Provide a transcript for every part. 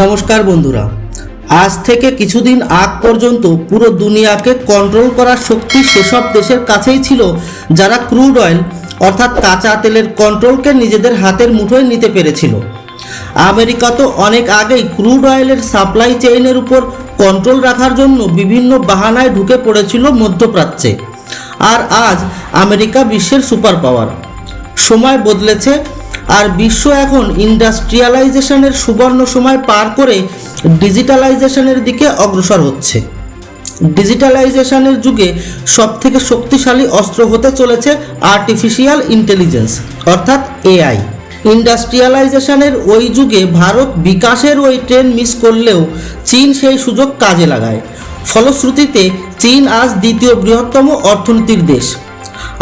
নমস্কার বন্ধুরা। আজ থেকে কিছুদিন আগ পর্যন্ত পুরো দুনিয়াকে কন্ট্রোল করার শক্তি সেসব দেশের কাছেই ছিল যারা ক্রুড অয়েল অর্থাৎ কাঁচা তেলের কন্ট্রোলকে নিজেদের হাতের মুঠোয় নিতে পেরেছিল। আমেরিকা তো অনেক আগেই ক্রুড অয়েলের সাপ্লাই চেইনের উপর কন্ট্রোল রাখার জন্য বিভিন্ন বাহানায় ঢুকে পড়েছিল মধ্যপ্রাচ্যে। আর আজ আমেরিকা বিশ্বের সুপার পাওয়ার সময় বদলেছে আর বিশ্ব এখন ইন্ডাস্ট্রিয়ালাইজেশনের সুবর্ণ সময় পার করে ডিজিটালাইজেশনের দিকে অগ্রসর হচ্ছে। ডিজিটালাইজেশনের যুগে সবথেকে শক্তিশালী অস্ত্র হতে চলেছে আর্টিফিশিয়াল ইন্টেলিজেন্স অর্থাৎ এআই ইন্ডাস্ট্রিয়ালাইজেশনের ওই যুগে ভারত বিকাশের ওই ট্রেন মিস করলেও চীন সেই সুযোগ কাজে লাগায়। ফলশ্রুতিতে চীন আজ দ্বিতীয় বৃহত্তম অর্থনীতির দেশ।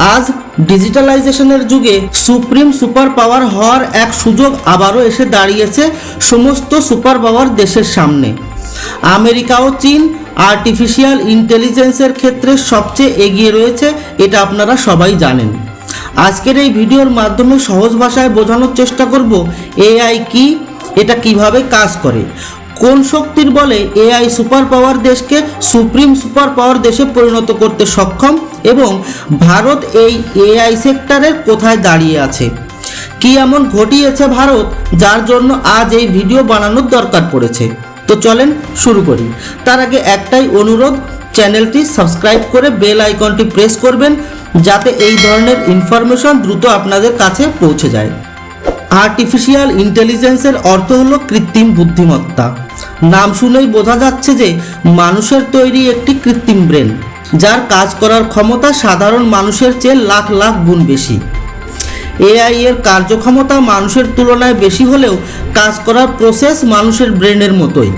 আজ ডিজিটালাইজেশনের যুগে সুপ্রিম সুপার পাওয়ার হওয়ার এক সুযোগ আবারও এসে দাঁড়িয়েছে সমস্ত সুপার পাওয়ার দেশের সামনে। আমেরিকা ও চীন আর্টিফিশিয়াল ইন্টেলিজেন্সের ক্ষেত্রে সবচেয়ে এগিয়ে রয়েছে, এটা আপনারা সবাই জানেন। আজকের এই ভিডিওর মাধ্যমে সহজ ভাষায় বোঝানোর চেষ্টা করব, এআই কি, এটা কীভাবে কাজ করে। কোন শক্তির বলে এআই সুপার পাওয়ার দেশকে সুপ্রিম সুপার পাওয়ার দেশে পরিণত করতে সক্ষম এবং ভারত এই এআই সেক্টরের কোথায় দাঁড়িয়ে আছে? কি এমন ঘটিয়েছে ভারত যার জন্য আজ এই ভিডিও বানানোর দরকার পড়েছে? তো চলেন শুরু করি। তার আগে একটাই অনুরোধ, চ্যানেলটি সাবস্ক্রাইব করে বেল আইকনটি প্রেস করবেন যাতে এই ধরনের ইনফরমেশন দ্রুত আপনাদের কাছে পৌঁছে যায়। আর্টিফিশিয়াল ইন্টেলিজেন্সের অর্থ হলো কৃত্রিম বুদ্ধিমত্তা। নাম শুনেই বোঝা যাচ্ছে যে মানুষের তৈরি একটি কৃত্রিম ব্রেন, যার কাজ করার ক্ষমতা সাধারণ মানুষের চেয়ে লাখ লাখ গুণ বেশি। এআই এর কার্যক্ষমতা মানুষের তুলনায় বেশি হলেও কাজ করার প্রসেস মানুষের ব্রেনের মতোই।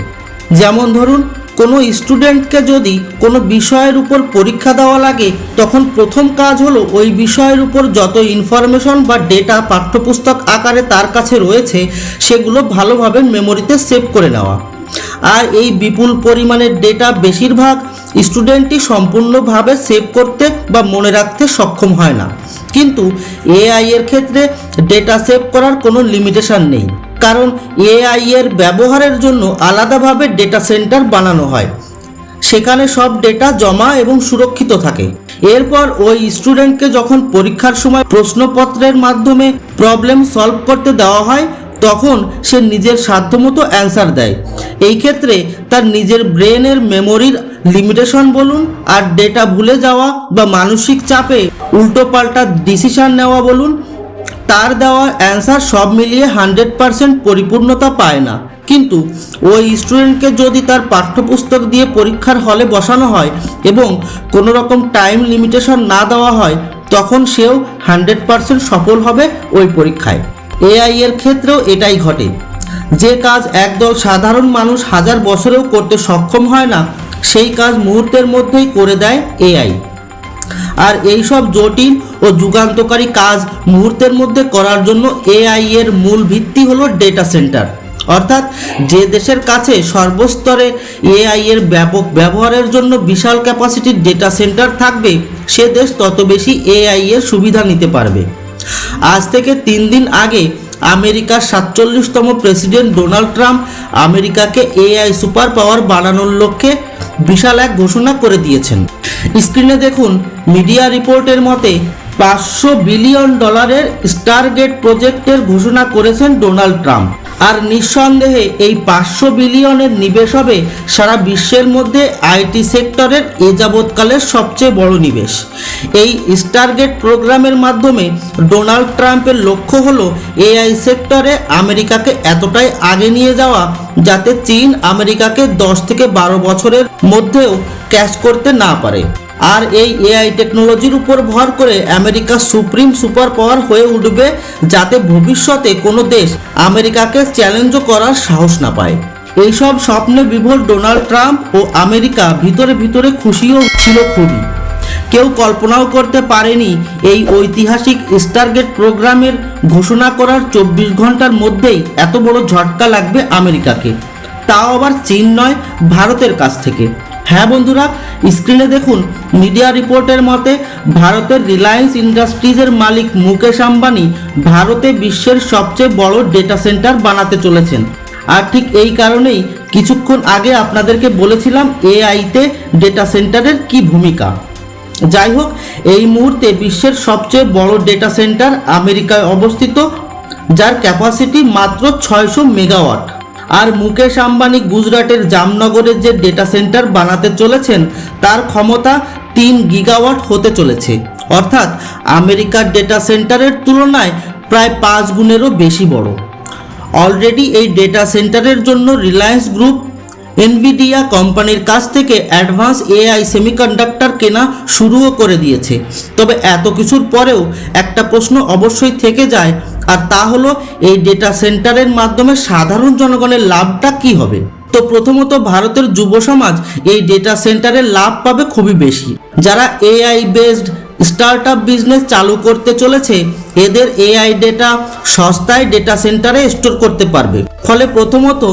যেমন ধরুন, কোনো স্টুডেন্টকে যদি কোনো বিষয়ের উপর পরীক্ষা দেওয়া লাগে, তখন প্রথম কাজ হলো ওই বিষয়ের উপর যত ইনফরমেশন বা ডেটা পাঠ্যপুস্তক আকারে তার কাছে রয়েছে, সেগুলো ভালোভাবে মেমোরিতে সেভ করে নেওয়া। আর এই বিপুল পরিমাণের ডেটা বেশিরভাগ স্টুডেন্টই সম্পূর্ণভাবে সেভ করতে বা মনে রাখতে সক্ষম হয় না। কিন্তু এআই এর ক্ষেত্রে ডেটা সেভ করার কোনো লিমিটেশন নেই। কারণ এআই এর ব্যবহারের জন্য আলাদাভাবে ডেটা সেন্টার বানানো হয়। সেখানে সব ডেটা জমা এবং সুরক্ষিত থাকে। এরপর ওই স্টুডেন্টকে যখন পরীক্ষার সময় প্রশ্নপত্রের মাধ্যমে প্রবলেম সলভ করতে দেওয়া হয় তখন সে নিজের সাধ্যমতো অ্যান্সার দেয়। এই ক্ষেত্রে তার নিজের ব্রেনের মেমোরির লিমিটেশন বলুন আর ডেটা ভুলে যাওয়া বা মানসিক চাপে উল্টোপাল্টা ডিসিশন নেওয়া বলুন, তার দেওয়া অ্যান্সার সব মিলিয়ে হান্ড্রেড পারসেন্ট পরিপূর্ণতা পায় না। কিন্তু ওই স্টুডেন্টকে যদি তার পাঠ্যপুস্তক দিয়ে পরীক্ষার হলে বসানো হয় এবং কোনো রকম টাইম লিমিটেশন না দেওয়া হয়, তখন সেও হান্ড্রেড পারসেন্ট সফল হবে ওই পরীক্ষায়। এআই এর ক্ষেত্রেও এটাই ঘটে। যে কাজ একদল সাধারণ মানুষ হাজার বছরেও করতে সক্ষম হয় না, সেই কাজ মুহূর্তের মধ্যেই করে দেয় এআই। আর এই সব জটিল ও যুগান্তকারী কাজ মুহূর্তের মধ্যে করার জন্য এআই এর মূল ভিত্তি হলো ডেটা সেন্টার। অর্থাৎ যে দেশের কাছে সর্বস্তরে এআই এর ব্যাপক ব্যবহারের জন্য বিশাল ক্যাপাসিটির ডেটা সেন্টার থাকবে, সে দেশ তত বেশি এআই এর সুবিধা নিতে পারবে। আজ থেকে তিন দিন আগে আমেরিকার সাতচল্লিশতম প্রেসিডেন্ট ডোনাল্ড ট্রাম্প আমেরিকাকে এআই সুপার পাওয়ার বানানোর লক্ষ্যে বিশাল এক ঘোষণা করে দিয়েছেন। স্ক্রিনে দেখুন, মিডিয়া রিপোর্টের মতে পাঁচশো বিলিয়ন ডলারের স্টারগেট প্রজেক্টের ঘোষণা করেছেন ডোনাল্ড ট্রাম্প। আর নিঃসন্দেহে এই পাঁচশো বিলিয়নের নিবেশ হবে সারা বিশ্বের মধ্যে আইটি সেক্টরের এ যাবৎকালের সবচেয়ে বড় নিবেশ। এই স্টারগেট প্রোগ্রামের মাধ্যমে ডোনাল্ড ট্রাম্পের লক্ষ্য হল এআই সেক্টরে আমেরিকাকে এতটাই আগে নিয়ে যাওয়া যাতে চীন আমেরিকাকে দশ থেকে বারো বছরের মধ্যেও ক্যাচ করতে না পারে। আর এই এআই টেকনোলজির উপর ভর করে আমেরিকা সুপ্রিম সুপার পাওয়ার হয়ে উঠবে যাতে ভবিষ্যতে কোনো দেশ আমেরিকাকে চ্যালেঞ্জও করার সাহস না পায়। এইসব স্বপ্নে বিভোর ডোনাল্ড ট্রাম্প ও আমেরিকা ভিতরে ভিতরে খুশিও ছিল খুবই। কেউ কল্পনাও করতে পারেনি এই ঐতিহাসিক স্টারগেট প্রোগ্রামের ঘোষণা করার চব্বিশ ঘণ্টার মধ্যেই এত বড় ঝটকা লাগবে আমেরিকাকে। তাও আবার চীন নয়, ভারতের কাছ থেকে। হ্যাঁ বন্ধুরা, স্ক্রিনে দেখুন মিডিয়া রিপোর্টের মতে ভারতের রিলায়েন্স ইন্ডাস্ট্রিজের মালিক মুকেশ আম্বানি ভারতে বিশ্বের সবচেয়ে বড় ডেটা সেন্টার বানাতে চলেছেন। আর ঠিক এই কারণেই কিছুক্ষণ আগে আপনাদেরকে বলেছিলাম এআইতে ডেটা সেন্টারের কি ভূমিকা। যাই হোক, এই মুহূর্তে বিশ্বের সবচেয়ে বড় ডেটা সেন্টার আমেরিকায় অবস্থিত, যার ক্যাপাসিটি মাত্র ছয়শো মেগাওয়াট আর মুকেশ আম্বানি গুজরাটের জামনগরের যে ডেটা সেন্টার বানাতে চলেছেন, তার ক্ষমতা তিন গিগাওয়াট হতে চলেছে। অর্থাৎ আমেরিকার ডেটা সেন্টারের তুলনায় প্রায় পাঁচ গুণেরও বেশি বড়। অলরেডি এই ডেটা সেন্টারের জন্য রিলায়েন্স গ্রুপ এনভিডিয়া কোম্পানির কাছ থেকে অ্যাডভান্স এআই সেমিকন্ডাক্টর কেনা শুরুও করে দিয়েছে। তবে এত কিছুর পরেও একটা প্রশ্ন অবশ্যই থেকে যায় আর তা হলো এই ডেটা সেন্টারের মাধ্যমে সাধারণ জনগণের লাভটা কি হবে? তো প্রথমত ভারতের যুব সমাজ এই ডেটা সেন্টারের লাভ পাবে খুবই বেশি। যারা AI based start up business চালু করতে চলেছে, এদের এআই ডেটা সস্তায় ডেটা সেন্টারে স্টোর করতে পারবে। ফলে প্রথমত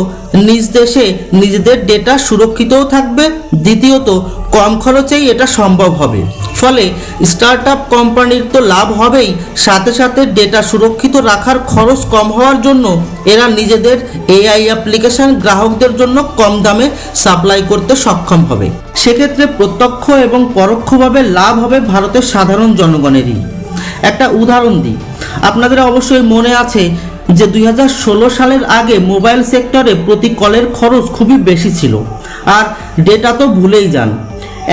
নিজ দেশে নিজেদের ডেটা সুরক্ষিতও থাকবে, দ্বিতীয়ত কম খরচেই এটা সম্ভব হবে। ফলে স্টার্ট আপ কোম্পানির তো লাভ হবেই। সাথে সাথে ডেটা সুরক্ষিত রাখার খরচ কম হওয়ার জন্য এরা নিজেদের এআই অ্যাপ্লিকেশন গ্রাহকদের জন্য কম দামে সাপ্লাই করতে সক্ষম হবে। সেক্ষেত্রে প্রত্যক্ষ এবং পরোক্ষভাবে লাভ হবে ভারতের সাধারণ জনগণেরই। একটা উদাহরণ দিই। আপনাদের অবশ্যই মনে আছে যে দু হাজার ষোলো সালের আগে মোবাইল সেক্টরে প্রতি কলের খরচ খুবই বেশি ছিল। আর ডেটা তো ভুলেই যান।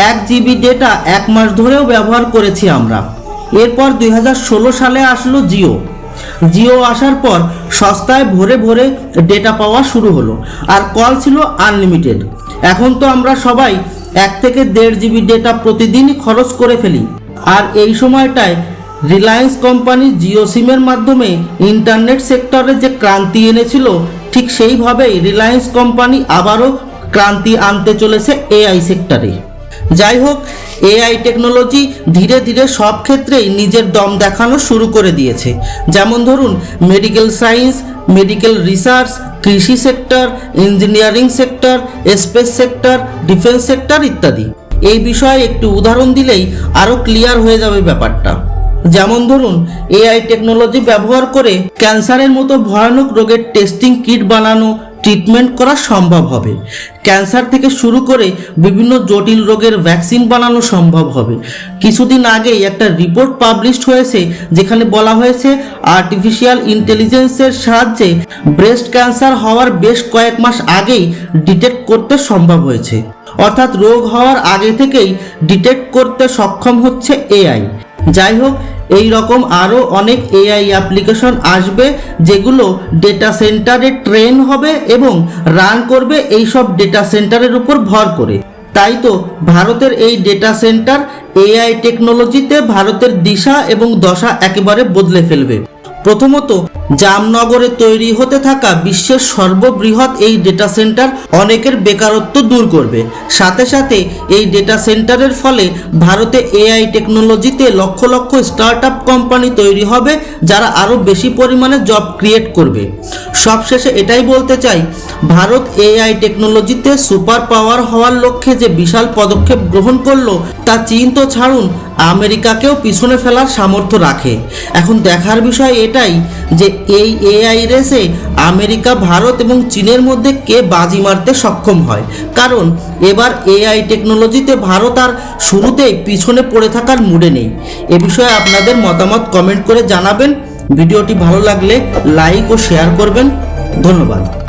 এক জিবি ডেটা এক মাস ধরেও ব্যবহার করেছি আমরা। এরপর দুই হাজার ষোলো সালে আসলো জিও। জিও আসার পর সস্তায় ভরে ভরে ডেটা পাওয়া শুরু হলো, আর কল ছিল আনলিমিটেড। এখন তো আমরা সবাই এক থেকে দেড় জিবি ডেটা প্রতিদিনই খরচ করে ফেলি। আর এই সময়টায় রিলায়েন্স কোম্পানি জিও সিমের মাধ্যমে ইন্টারনেট সেক্টরে যে ক্রান্তি এনেছিল, ঠিক সেইভাবেই রিলায়েন্স কোম্পানি আবারও ক্রান্তি আনতে চলেছে এআই সেক্টরে। যাই হোক, এআই টেকনোলজি ধীরে ধীরে সব ক্ষেত্রেই নিজের দম দেখানো শুরু করে দিয়েছে। যেমন ধরুন মেডিকেল সায়েন্স মেডিকেল রিসার্চ কৃষি sector engineering sector space sector defence sector ইত্যাদি। এই বিষয়ে একটি উদাহরণ দিলেই আরও ক্লিয়ার হয়ে যাবে ব্যাপারটা। যেমন ধরুন, এআই টেকনোলজি ব্যবহার করে ক্যান্সারের মতো ভয়ানক রোগের টেস্টিং কিট বানানো ট্রিটমেন্ট করা সম্ভব হবে। ক্যান্সার থেকে শুরু করে বিভিন্ন জটিল রোগের ভ্যাকসিন বানানো সম্ভব হবে। কিছুদিন আগেই একটা রিপোর্ট পাবলিশড হয়েছে, যেখানে বলা হয়েছে আর্টিফিশিয়াল ইন্টেলিজেন্সের সাহায্যে ব্রেস্ট ক্যান্সার হওয়ার বেশ কয়েক মাস আগেই ডিটেক্ট করতে সম্ভব হয়েছে। অর্থাৎ রোগ হওয়ার আগে থেকেই ডিটেক্ট করতে সক্ষম হচ্ছে এআই যাই হোক এই রকম আরও অনেক এআই অ্যাপ্লিকেশন আসবে যেগুলো ডেটা সেন্টারে ট্রেন হবে এবং রান করবে এই সব ডেটা সেন্টারের উপর ভর করে। তাই তো ভারতের এই ডেটা সেন্টার এআই টেকনোলজিতে ভারতের দিশা এবং দশা একেবারে বদলে ফেলবে। প্রথমত, জামনগরে তৈরি হতে থাকা বিশ্বের সর্ববৃহৎ এই ডেটা সেন্টার অনেকের বেকারত্ব দূর করবে। সাথে সাথে এই ডেটা সেন্টারের ফলে ভারতে এআই টেকনোলজিতে lakh lakh start up company তৈরি হবে, যারা আরও বেশি পরিমাণে জব ক্রিয়েট করবে। সবশেষে এটাই বলতে চাই, ভারত এআই টেকনোলজিতে সুপার পাওয়ার হওয়ার লক্ষ্যে যে বিশাল পদক্ষেপ গ্রহণ করল, তা চীন তো ছাড়ুন আমেরিকাকেও পিছনে ফেলার সামর্থ্য রাখে। এখন দেখার বিষয় এটাই যে এই এআই রেসে আমেরিকা, ভারত এবং চীনের মধ্যে কে বাজি মারতে সক্ষম হয়। কারণ এবার এআই টেকনোলজিতে ভারত আর শুরুতেই পিছনে পড়ে থাকার মুডে নেই। এ বিষয়ে আপনাদের মতামত কমেন্ট করে জানাবেন। ভিডিওটি ভালো লাগলে লাইক ও শেয়ার করবেন। ধন্যবাদ।